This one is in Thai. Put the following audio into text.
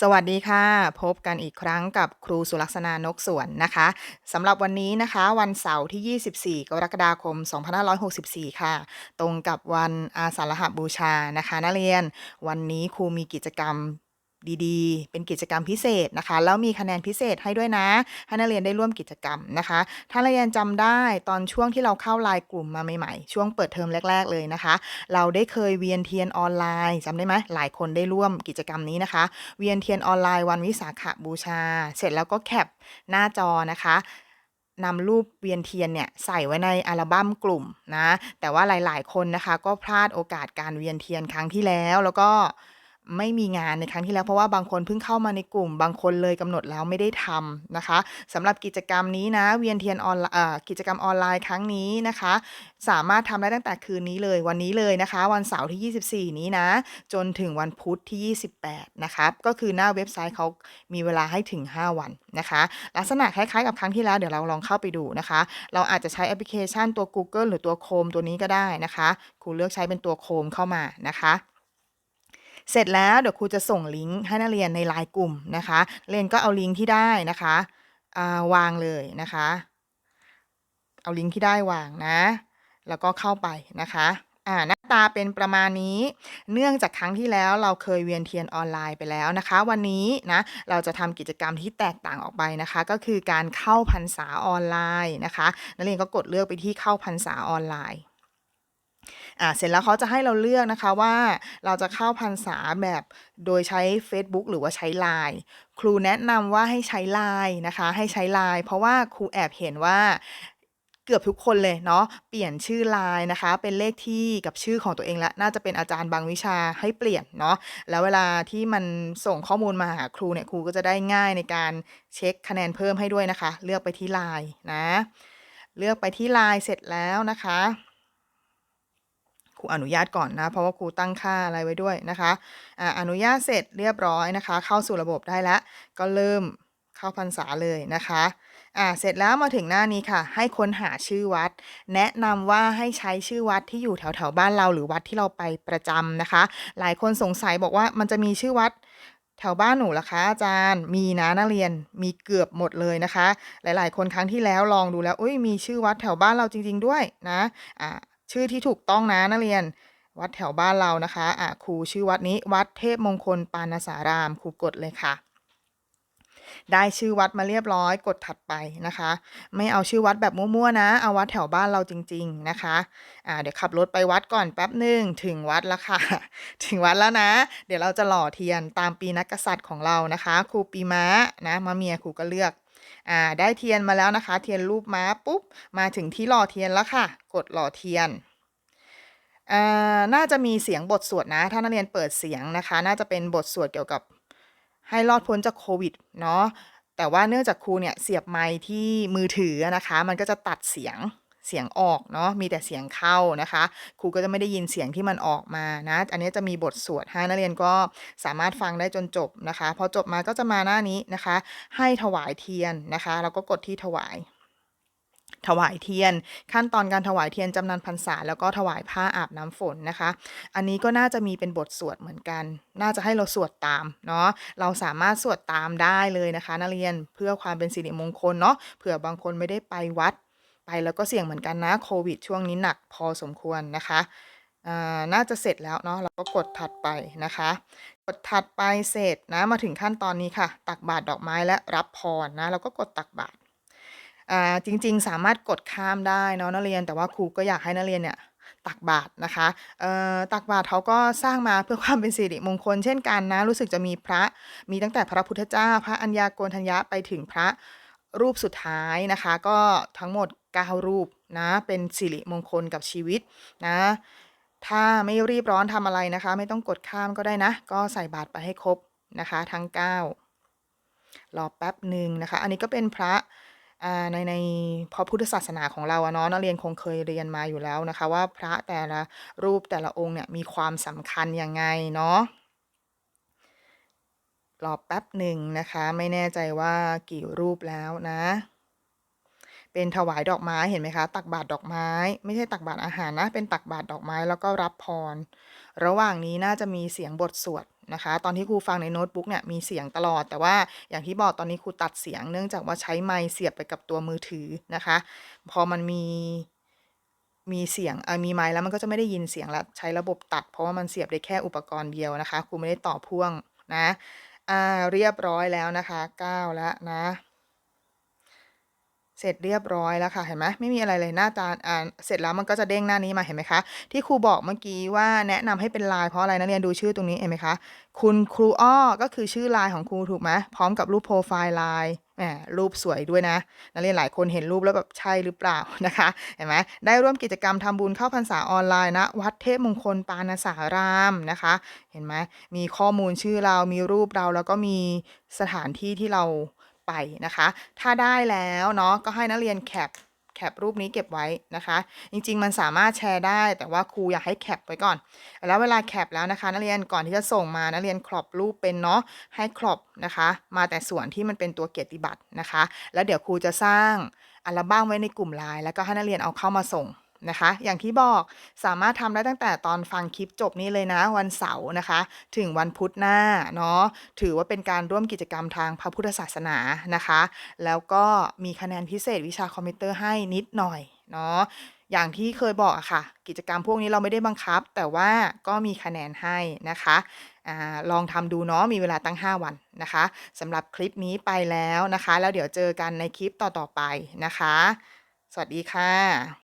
สวัสดีค่ะ พบกันอีกครั้งกับครูสุลักษณานกสวนนะคะสำหรับวันนี้นะคะวันเสาร์ที่ 24 กรกฎาคม 2564 ค่ะ ตรงกับวันอาสาฬหบูชานะคะนักเรียน วันนี้ครูมีกิจกรรม ดีๆ เป็นกิจกรรมพิเศษนะคะ แล้วมีคะแนนพิเศษให้ด้วยนะ ให้นักเรียนได้ร่วมกิจกรรมนะคะ ถ้านักเรียนจำได้ตอนช่วงที่เราเข้าไลน์กลุ่มมาใหม่ๆ ช่วงเปิดเทอมแรก ๆ เลยนะคะ เราได้เคยเวียนเทียนออนไลน์จำได้ไหมหลายคนได้ร่วมกิจกรรมนี้นะคะ เวียนเทียนออนไลน์วันวิสาขบูชา เสร็จแล้วก็แคปหน้าจอนะคะนำรูปเวียนเทียนเนี่ยใส่ไว้ในอัลบั้มกลุ่มนะ แต่ว่าหลาย ๆ คนนะคะ ก็พลาดโอกาสการเวียนเทียนครั้งที่แล้วแล้วก็ ไม่มีงานในครั้งที่แล้วเพราะว่าบางคนเพิ่งเข้ามาในกลุ่ม บางคนเลยกำหนดแล้วไม่ได้ทำนะคะสำหรับกิจกรรมนี้นะเวียนเทียนออนเอ่อกิจกรรมออนไลน์ครั้งนี้นะคะ สามารถทำได้ตั้งแต่คืนนี้เลยวันนี้เลยนะคะ วันเสาร์ที่ 24 นี้นะ จนถึงวันพุธที่ 28 นะคะก็คือหน้าเว็บไซต์เขามีเวลาให้ถึง 5 วันนะคะ ลักษณะคล้ายๆกับครั้งที่แล้วเดี๋ยวเราลองเข้าไปดูนะคะ เราอาจจะใช้แอปพลิเคชันตัว Google หรือตัว Chrome ตัวนี้ก็ได้นะคะครูเลือกใช้เป็นตัว Chrome เข้ามานะคะ เสร็จแล้วเดี๋ยวครูจะส่งลิงก์ให้นักเรียนในไลน์กลุ่มนะคะเรียนก็เอาลิงก์ที่ได้นะคะวางเลยนะคะ เอาลิงก์ที่ได้วางนะ แล้วก็เข้าไปนะคะอ่าหน้าตาเป็นประมาณนี้ เนื่องจากครั้งที่แล้วเราเคยเวียนเทียนออนไลน์ไปแล้วนะคะ วันนี้นะเราจะทำกิจกรรมที่แตกต่างออกไปนะคะ ก็คือการเข้าพรรษาออนไลน์นะคะนักเรียนก็กดเลือกไปที่เข้าพรรษาออนไลน์ อ่าเสร็จแล้วเขาจะให้เราเลือกนะคะว่าเราจะเข้าพรรษาแบบโดยใช้ Facebook หรือว่าใช้ Line ครูแนะนำว่าให้ใช้ Line นะคะ ให้ใช้ Line เพราะว่าครูแอบเห็นว่าเกือบทุกคนเลยเนาะเปลี่ยนชื่อไลน์นะคะ เป็นเลขที่กับชื่อของตัวเองแล้วน่าจะเป็นอาจารย์บางวิชาให้เปลี่ยนเนาะแล้วเวลาที่มันส่งข้อมูลมาหาครูเนี่ยครูก็จะได้ง่ายในการเช็คคะแนนเพิ่มให้ด้วยนะคะ เลือกไปที่ไลน์นะ เลือกไปที่ไลน์เสร็จแล้วนะคะ ครูอนุญาตก่อนนะ เพราะว่าครูตั้งค่าอะไรไว้ด้วยนะคะอะอนุญาตเสร็จเรียบร้อยนะคะ เข้าสู่ระบบได้แล้ว ก็เริ่มเข้าพรรษาเลยนะคะอ่าเสร็จแล้วมาถึงหน้านี้ค่ะ ให้ค้นหาชื่อวัด แนะนำว่าให้ใช้ชื่อวัดที่อยู่แถวแถวบ้านเราหรือวัดที่เราไปประจำนะคะ หลายคนสงสัยบอกว่ามันจะมีชื่อวัดแถวบ้านหนูล่ะคะอาจารย์มีนะนักเรียนมีเกือบหมดเลยนะคะ หลาย ๆ คนครั้งที่แล้วลองดูแล้วอุ้ยมีชื่อวัดแถวบ้านเราจริง ๆ ด้วยนะอ่า ชื่อที่ถูกต้องนะนักเรียน วัดแถวบ้านเรานะคะอะครูชื่อวัดนี้วัดเทพมงคลปานสารามครูกดเลยค่ะ ได้ชื่อวัดมาเรียบร้อยกดถัดไปนะคะ ไม่เอาชื่อวัดแบบมั่วๆนะ เอาวัดแถวบ้านเราจริง ๆนะคะอ่าเดี๋ยวขับรถไปวัดก่อนแป๊บหนึ่งถึงวัดแล้วค่ะ ถึงวัดแล้วนะ เดี๋ยวเราจะหล่อเทียนตามปีนักกษัตริย์ของเรานะคะ ครูปีม้านะมาเมียครูก็เลือก อ่าได้เทียนมาแล้วนะคะ เทียนรูปม้าปุ๊บมาถึงที่หล่อเทียนแล้วค่ะ กดหล่อเทียนอ่าน่าจะมีเสียงบทสวดนะ ถ้านักเรียนเปิดเสียงนะคะ น่าจะเป็นบทสวดเกี่ยวกับให้รอดพ้นจากโควิดเนาะแต่ว่าเนื่องจากครูเนี่ยเสียบไมค์ที่มือถือนะคะ มันก็จะตัดเสียง เสียงออกเนาะมีแต่เสียงเข้านะคะ ครูก็จะไม่ได้ยินเสียงที่มันออกมานะอันนี้จะมีบทสวดให้นักเรียนก็สามารถฟังได้จนจบนะคะพอจบมาก็จะมาหน้านี้นะคะ ให้ถวายเทียนนะคะเราก็กดที่ถวายถวายเทียน ขั้นตอนการถวายเทียนจำนันพรรษาแล้วก็ถวายผ้าอาบน้ำฝนนะคะ อันนี้ก็น่าจะมีเป็นบทสวดเหมือนกัน น่าจะให้เราสวดตามเนาะเราสามารถสวดตามได้เลยนะคะนักเรียนเพื่อความเป็นสิริมงคลเนาะเผื่อบางคนไม่ได้ไปวัด ไปแล้วก็เสี่ยงเหมือนกันนะโควิดช่วงนี้หนักพอสมควรนะคะน่าจะเสร็จแล้วเนาะเราก็กดถัดไปนะคะ กดถัดไปเสร็จนะมาถึงขั้นตอนนี้ค่ะ ตักบาตรดอกไม้และรับพรนะเราก็กดตักบาตรจริงๆ สามารถกดข้ามได้เนาะนักเรียนแต่ว่าครูก็อยากให้นักเรียนเนี่ยตักบาตรนะคะตักบาตรเขาก็สร้างมาเพื่อความเป็นสิริมงคลเช่นกันนะ รู้สึกจะมีพระมีตั้งแต่พระพุทธเจ้า พระอัญญาโกณทัญญะไปถึงพระ รูปสุดท้ายนะคะ ก็ทั้งหมด 9 รูปนะเป็นสิริมงคลกับชีวิตนะถ้าไม่รีบร้อนทำอะไรนะคะ ไม่ต้องกดข้ามก็ได้นะ ก็ใส่บาตรไปให้ครบนะคะ ทั้ง 9 รอแป๊บหนึ่งนะคะ อันนี้ก็เป็นพระในในพระพุทธศาสนาของเราเนาะนักเรียนคงเคยเรียนมาอยู่แล้วนะคะ ว่าพระแต่ละรูปแต่ละองค์เนี่ยมีความสำคัญยังไงเนาะ รอแป๊บหนึ่งนะคะ ไม่แน่ใจว่ากี่รูปแล้วนะ เป็นถวายดอกไม้เห็นไหมคะ ตักบาตรดอกไม้ ไม่ใช่ตักบาตรอาหารนะ เป็นตักบาตรดอกไม้แล้วก็รับพร ระหว่างนี้น่าจะมีเสียงบทสวดนะคะ ตอนที่ครูฟังในโน้ตบุ๊กเนี่ยมีเสียงตลอด แต่ว่าอย่างที่บอกตอนนี้ครูตัดเสียงเนื่องจากว่าใช้ไมค์เสียบไปกับตัวมือถือนะคะ พอมันมีมีเสียงมีไมค์แล้วมันก็จะไม่ได้ยินเสียงแล้วใช้ระบบตัด เพราะว่ามันเสียบได้แค่อุปกรณ์เดียวนะคะครูไม่ได้ต่อพ่วงนะ อ่าเรียบร้อยแล้วนะคะ9แล้วนะ เสร็จเรียบร้อยแล้วค่ะเห็นไหมไม่มีอะไรเลยหน้าตาอ่าเสร็จแล้วมันก็จะเด้งหน้านี้มาเห็นไหมคะที่ครูบอกเมื่อกี้ว่าแนะนำให้เป็นลายเพราะอะไรนักเรียนดูชื่อตรงนี้เห็นไหมคะคุณครูอ้อก็คือชื่อลายของครูถูกไหมพร้อมกับรูปโปรไฟล์ลาย แหมรูปสวยด้วยนะนักเรียนหลายคนเห็นรูปแล้วแบบใช่หรือเปล่านะคะเห็นไหมได้ร่วมกิจกรรมทำบุญเข้าพรรษาออนไลน์นะวัดเทพมงคลปานสารามนะคะ เห็นไหมมีข้อมูลชื่อเรามีรูปเราแล้วก็มีสถานที่ที่เราไปนะคะ ถ้าได้แล้วเนาะก็ให้นักเรียนแคป แคปรูปนี้เก็บไว้นะคะ จริง ๆ มันสามารถแชร์ได้ แต่ว่าครูอยากให้แคปไว้ก่อน แล้วเวลาแคปแล้วนะคะนักเรียนก่อนที่จะส่งมานักเรียนครอบรูปเป็นเนาะให้ครอบนะคะ มาแต่ส่วนที่มันเป็นตัวเกียรติบัตรนะคะ แล้วเดี๋ยวครูจะสร้างอัลบัมไว้ในกลุ่มไลน์แล้วก็ให้นักเรียนเอาเข้ามาส่ง นะคะ อย่างที่บอกสามารถทำได้ตั้งแต่ตอนฟังคลิปจบนี้เลยนะ วันเสาร์นะคะ ถึงวันพุธหน้าเนาะถือว่าเป็นการร่วมกิจกรรมทางพระพุทธศาสนานะคะ แล้วก็มีคะแนนพิเศษวิชาคอมพิวเตอร์ให้นิดหน่อยเนาะอย่างที่เคยบอกอะค่ะ กิจกรรมพวกนี้เราไม่ได้บังคับ แต่ว่าก็มีคะแนนให้นะคะอลองทำดูเนาะมีเวลาตั้ง 5 วันนะคะสำหรับคลิปนี้ไปแล้วนะคะ แล้วเดี๋ยวเจอกันในคลิปต่อๆไปนะคะ สวัสดีค่ะ